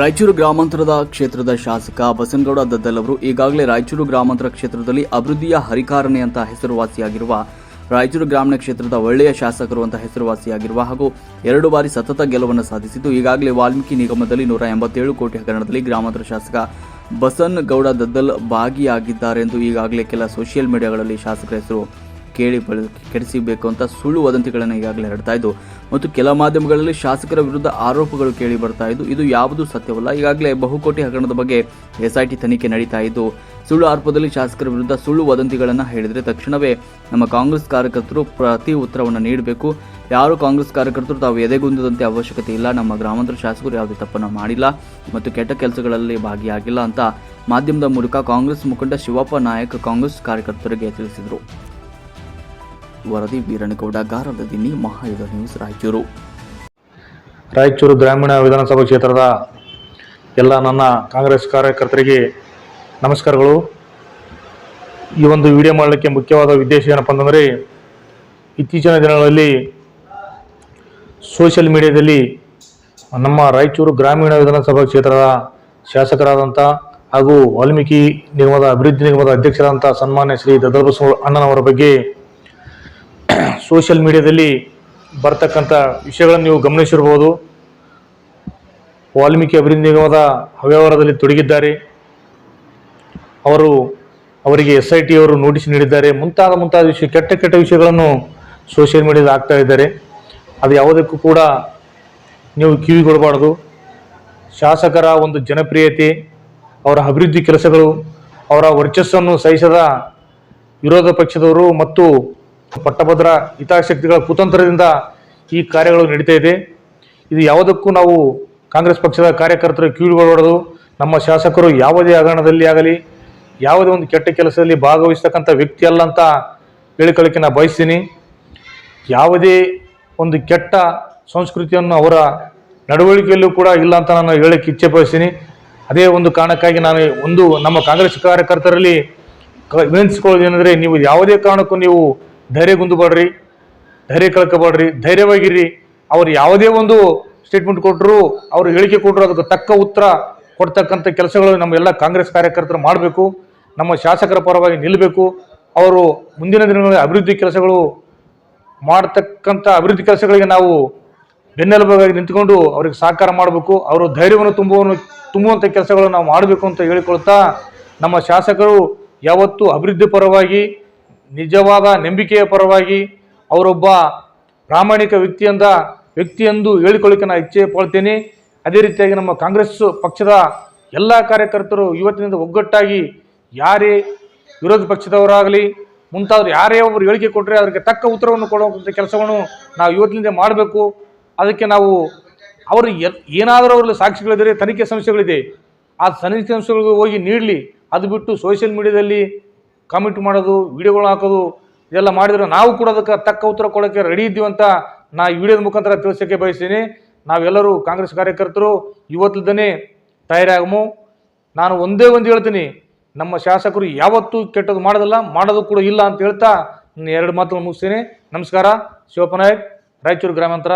ರಾಯಚೂರು ಗ್ರಾಮಾಂತರದ ಕ್ಷೇತ್ರದ ಶಾಸಕ ಬಸನಗೌಡ ದದ್ದಲ್ ಅವರು ಈಗಾಗಲೇ ರಾಯಚೂರು ಗ್ರಾಮಾಂತರ ಕ್ಷೇತ್ರದಲ್ಲಿ ಅಭಿವೃದ್ಧಿಯ ಹರಿಕಾರಣೆ ಅಂತ ಹೆಸರುವಾಸಿಯಾಗಿರುವ ರಾಯಚೂರು ಗ್ರಾಮೀಣ ಕ್ಷೇತ್ರದ ಒಳ್ಳೆಯ ಶಾಸಕರು ಅಂತ ಹೆಸರುವಾಸಿಯಾಗಿರುವ ಹಾಗೂ ಎರಡು ಬಾರಿ ಸತತ ಗೆಲುವನ್ನು ಸಾಧಿಸಿದ್ದು, ಈಗಾಗಲೇ ವಾಲ್ಮೀಕಿ ನಿಗಮದಲ್ಲಿ ನೂರ ಎಂಬತ್ತೇಳು ಕೋಟಿ ಹಗರಣದಲ್ಲಿ ಗ್ರಾಮಾಂತರ ಶಾಸಕ ಬಸನ್ ಗೌಡ ದದ್ದಲ್ ಭಾಗಿಯಾಗಿದ್ದಾರೆ ಎಂದು ಈಗಾಗಲೇ ಕೆಲ ಸೋಷಿಯಲ್ ಮೀಡಿಯಾಗಳಲ್ಲಿ ಶಾಸಕರ ಹೆಸರು ಕೇಳಿ ಕೆಡಿಸಿಬೇಕು ಅಂತ ಸುಳ್ಳು ವದಂತಿಗಳನ್ನು ಈಗಾಗಲೇ ಹರಡ್ತಾ ಇದ್ದು ಮತ್ತು ಕೆಲ ಮಾಧ್ಯಮಗಳಲ್ಲಿ ಶಾಸಕರ ವಿರುದ್ಧ ಆರೋಪಗಳು ಕೇಳಿ ಬರ್ತಾ ಇದ್ದು ಇದು ಯಾವುದೂ ಸತ್ಯವಲ್ಲ. ಈಗಾಗಲೇ ಬಹುಕೋಟಿ ಹಗರಣದ ಬಗ್ಗೆ ಎಸ್ಐಟಿ ತನಿಖೆ ನಡೀತಾ ಇದ್ದು, ಸುಳ್ಳು ಆರೋಪದಲ್ಲಿ ಶಾಸಕರ ವಿರುದ್ಧ ಸುಳ್ಳು ವದಂತಿಗಳನ್ನು ಹೇಳಿದರೆ ತಕ್ಷಣವೇ ನಮ್ಮ ಕಾಂಗ್ರೆಸ್ ಕಾರ್ಯಕರ್ತರು ಪ್ರತಿ ಉತ್ತರವನ್ನು ನೀಡಬೇಕು. ಯಾರು ಕಾಂಗ್ರೆಸ್ ಕಾರ್ಯಕರ್ತರು, ತಾವು ಎದೆಗುಂದದಂತೆ ಅವಶ್ಯಕತೆ ಇಲ್ಲ. ನಮ್ಮ ಗ್ರಾಮಾಂತರ ಶಾಸಕರು ಯಾವುದೇ ತಪ್ಪನ್ನು ಮಾಡಿಲ್ಲ ಮತ್ತು ಕೆಟ್ಟ ಕೆಲಸಗಳಲ್ಲಿ ಭಾಗಿಯಾಗಿಲ್ಲ ಅಂತ ಮಾಧ್ಯಮದ ಮೂಲಕ ಕಾಂಗ್ರೆಸ್ ಮುಖಂಡ ಶಿವಪ್ಪ ನಾಯಕ್ ಕಾಂಗ್ರೆಸ್ ಕಾರ್ಯಕರ್ತರಿಗೆ ತಿಳಿಸಿದರು. ವರದಿ ವೀರನಗೌಡ ಗಾರಲದಿನ್ನಿ ಮಹಾಯುಧ ನ್ಯೂಸ್, ರಾಯಚೂರು. ರಾಯಚೂರು ಗ್ರಾಮೀಣ ವಿಧಾನಸಭಾ ಕ್ಷೇತ್ರದ ಎಲ್ಲ ನನ್ನ ಕಾಂಗ್ರೆಸ್ ಕಾರ್ಯಕರ್ತರಿಗೆ ನಮಸ್ಕಾರಗಳು. ಈ ಒಂದು ವಿಡಿಯೋ ಮಾಡಲಿಕ್ಕೆ ಮುಖ್ಯವಾದ ಉದ್ದೇಶ ಏನಪ್ಪ ಅಂತಂದರೆ, ಇತ್ತೀಚಿನ ದಿನಗಳಲ್ಲಿ ಸೋಷಿಯಲ್ ಮೀಡಿಯಾದಲ್ಲಿ ನಮ್ಮ ರಾಯಚೂರು ಗ್ರಾಮೀಣ ವಿಧಾನಸಭಾ ಕ್ಷೇತ್ರದ ಶಾಸಕರಾದಂಥ ಹಾಗೂ ವಾಲ್ಮೀಕಿ ನಿಗಮದ ಅಭಿವೃದ್ಧಿ ನಿಗಮದ ಅಧ್ಯಕ್ಷರಾದಂಥ ಸನ್ಮಾನ್ಯ ಶ್ರೀ ದದ್ದಬಸವ ಅಣ್ಣನವರ ಬಗ್ಗೆ ಸೋಷಿಯಲ್ ಮೀಡಿಯಾದಲ್ಲಿ ಬರ್ತಕ್ಕಂಥ ವಿಷಯಗಳನ್ನು ನೀವು ಗಮನಿಸಿರ್ಬೋದು. ವಾಲ್ಮೀಕಿ ಅಭಿವೃದ್ಧಿ ನಿಗಮದ ಅವ್ಯವಹಾರದಲ್ಲಿ ತೊಡಗಿದ್ದಾರೆ. ಅವರು ಅವರಿಗೆ ಎಸ್ ಐ ಟಿ ಅವರು ನೋಟಿಸ್ ನೀಡಿದ್ದಾರೆ. ಮುಂತಾದ ಮುಂತಾದ ವಿಷಯ, ಕೆಟ್ಟ ಕೆಟ್ಟ ವಿಷಯಗಳನ್ನು ಸೋಷಿಯಲ್ ಮೀಡಿಯಾದಲ್ಲಿ ಆಗ್ತಾ ಇದ್ದಾರೆ. ಅದು ಯಾವುದಕ್ಕೂ ಕೂಡ ನೀವು ಕಿವಿ ಕೊಡಬಾರ್ದು ಶಾಸಕರ ಒಂದು ಜನಪ್ರಿಯತೆ, ಅವರ ಅಭಿವೃದ್ಧಿ ಕೆಲಸಗಳು, ಅವರ ವರ್ಚಸ್ಸನ್ನು ಸಹಿಸದ ವಿರೋಧ ಪಕ್ಷದವರು ಮತ್ತು ಪಟ್ಟಭದ್ರ ಹಿತಾಸಕ್ತಿಗಳ ಕುತಂತ್ರದಿಂದ ಈ ಕಾರ್ಯಗಳು ನಡೀತಾ ಇದೆ. ಇದು ಯಾವುದಕ್ಕೂ ನಾವು ಕಾಂಗ್ರೆಸ್ ಪಕ್ಷದ ಕಾರ್ಯಕರ್ತರು ಕಿವಿಗೊಡಬಾರದು ನಮ್ಮ ಶಾಸಕರು ಯಾವುದೇ ಹಗರಣದಲ್ಲಿ ಆಗಲಿ, ಯಾವುದೇ ಒಂದು ಕೆಟ್ಟ ಕೆಲಸದಲ್ಲಿ ಭಾಗವಹಿಸ್ತಕ್ಕಂಥ ವ್ಯಕ್ತಿ ಅಲ್ಲ ಅಂತ ಹೇಳಿಕೊಳ್ಳಿಕ್ಕೆ ನಾನು ಬಯಸ್ತೀನಿ. ಯಾವುದೇ ಒಂದು ಕೆಟ್ಟ ಸಂಸ್ಕೃತಿಯನ್ನು ಅವರ ನಡವಳಿಕೆಯಲ್ಲೂ ಕೂಡ ಇಲ್ಲ ಅಂತ ನಾನು ಹೇಳಕ್ಕೆ ಇಚ್ಛೆ ಬಯಸ್ತೀನಿ ಅದೇ ಒಂದು ಕಾರಣಕ್ಕಾಗಿ ನಾನು ಒಂದು ನಮ್ಮ ಕಾಂಗ್ರೆಸ್ ಕಾರ್ಯಕರ್ತರಲ್ಲಿ ಕ- ವಿನಂತಿಸ್ಕೊಳ್ಳೋದು ಏನಂದರೆ ನೀವು ಯಾವುದೇ ಕಾರಣಕ್ಕೂ ನೀವು ಧೈರ್ಯಗುಂದಬೇಡ್ರಿ ಧೈರ್ಯ ಕಳ್ಕೊಬೇಡ್ರಿ ಧೈರ್ಯವಾಗಿರಿ ಅವ್ರು ಯಾವುದೇ ಒಂದು ಸ್ಟೇಟ್ಮೆಂಟ್ ಕೊಟ್ಟರು ಅವರು ಹೇಳಿಕೆ ಕೊಟ್ಟರು ಅದಕ್ಕೆ ತಕ್ಕ ಉತ್ತರ ಕೊಡ್ತಕ್ಕಂಥ ಕೆಲಸಗಳು ನಮ್ಮ ಎಲ್ಲ ಕಾಂಗ್ರೆಸ್ ಕಾರ್ಯಕರ್ತರು ಮಾಡಬೇಕು. ನಮ್ಮ ಶಾಸಕರ ಪರವಾಗಿ ನಿಲ್ಲಬೇಕು ಅವರು ಮುಂದಿನ ದಿನಗಳಲ್ಲಿ ಅಭಿವೃದ್ಧಿ ಕೆಲಸಗಳು ಮಾಡತಕ್ಕಂಥ ಅಭಿವೃದ್ಧಿ ಕೆಲಸಗಳಿಗೆ ನಾವು ಬೆನ್ನೆಲುಬಾಗಿ ನಿಂತ್ಕೊಂಡು ಅವ್ರಿಗೆ ಸಹಕಾರ ಮಾಡಬೇಕು. ಅವರು ಧೈರ್ಯವನ್ನು ತುಂಬುವ ತುಂಬುವಂಥ ಕೆಲಸಗಳನ್ನು ನಾವು ಮಾಡಬೇಕು ಅಂತ ಹೇಳಿಕೊಳ್ತಾ ನಮ್ಮ ಶಾಸಕರು ಯಾವತ್ತೂ ಅಭಿವೃದ್ಧಿ ಪರವಾಗಿ ನಿಜವಾದ ನಂಬಿಕೆಯ ಪರವಾಗಿ ಅವರೊಬ್ಬ ಪ್ರಾಮಾಣಿಕ ವ್ಯಕ್ತಿಯಿಂದ ವ್ಯಕ್ತಿಯೆಂದು ಹೇಳಿಕೊಳ್ಳಿಕ್ಕೆ ನಾನು ಇಚ್ಛೆ ಪಡ್ತೀನಿ. ಅದೇ ರೀತಿಯಾಗಿ ನಮ್ಮ ಕಾಂಗ್ರೆಸ್ ಪಕ್ಷದ ಎಲ್ಲ ಕಾರ್ಯಕರ್ತರು ಇವತ್ತಿನಿಂದ ಒಗ್ಗಟ್ಟಾಗಿ ಯಾರೇ ವಿರೋಧ ಪಕ್ಷದವರಾಗಲಿ, ಮುಂತಾದವರು ಯಾರೇ ಒಬ್ಬರು ಹೇಳಿಕೆ ಕೊಟ್ಟರೆ ಅದಕ್ಕೆ ತಕ್ಕ ಉತ್ತರವನ್ನು ಕೊಡುವಂಥ ಕೆಲಸವನ್ನು ನಾವು ಇವತ್ತಿನಿಂದ ಮಾಡಬೇಕು. ಅದಕ್ಕೆ ನಾವು ಅವರು ಏನಾದರೂ ಅವರಲ್ಲಿ ಸಾಕ್ಷಿಗಳಿದ್ದರೆ ತನಿಖೆ ಸಂಸ್ಥೆಗಳಿದೆ ಆ ತನಿಖೆ ಸಂಸ್ಥೆಗಳಿಗೆ ಹೋಗಿ ನೀಡಲಿ. ಅದು ಬಿಟ್ಟು ಸೋಷಿಯಲ್ ಮೀಡಿಯಾದಲ್ಲಿ ಕಾಮೆಂಟ್ ಮಾಡೋದು ವಿಡಿಯೋಗಳು ಹಾಕೋದು, ಇದೆಲ್ಲ ಮಾಡಿದರೆ ನಾವು ಕೂಡ ಅದಕ್ಕೆ ತಕ್ಕ ಉತ್ತರ ಕೊಡೋಕ್ಕೆ ರೆಡಿ ಇದ್ದೀವಿ ಅಂತ ನಾ ಈ ವಿಡಿಯೋದ ಮುಖಾಂತರ ತಿಳಿಸೋಕ್ಕೆ ಬಯಸ್ತೀನಿ. ನಾವೆಲ್ಲರೂ ಕಾಂಗ್ರೆಸ್ ಕಾರ್ಯಕರ್ತರು ಇವತ್ತಿದ್ದನೇ ತಯಾರಾಗಮು. ನಾನು ಒಂದೇ ಒಂದು ಹೇಳ್ತೀನಿ, ನಮ್ಮ ಶಾಸಕರು ಯಾವತ್ತೂ ಕೆಟ್ಟದ್ದು ಮಾಡೋದಲ್ಲ, ಮಾಡೋದು ಕೂಡ ಇಲ್ಲ ಅಂತ ಹೇಳ್ತಾ ಎರಡು ಮಾತುಗಳು ಮುಗಿಸ್ತೀನಿ. ನಮಸ್ಕಾರ, ಶಿವಪ್ಪ ನಾಯಕ್, ರಾಯಚೂರು ಗ್ರಾಮಾಂತರ.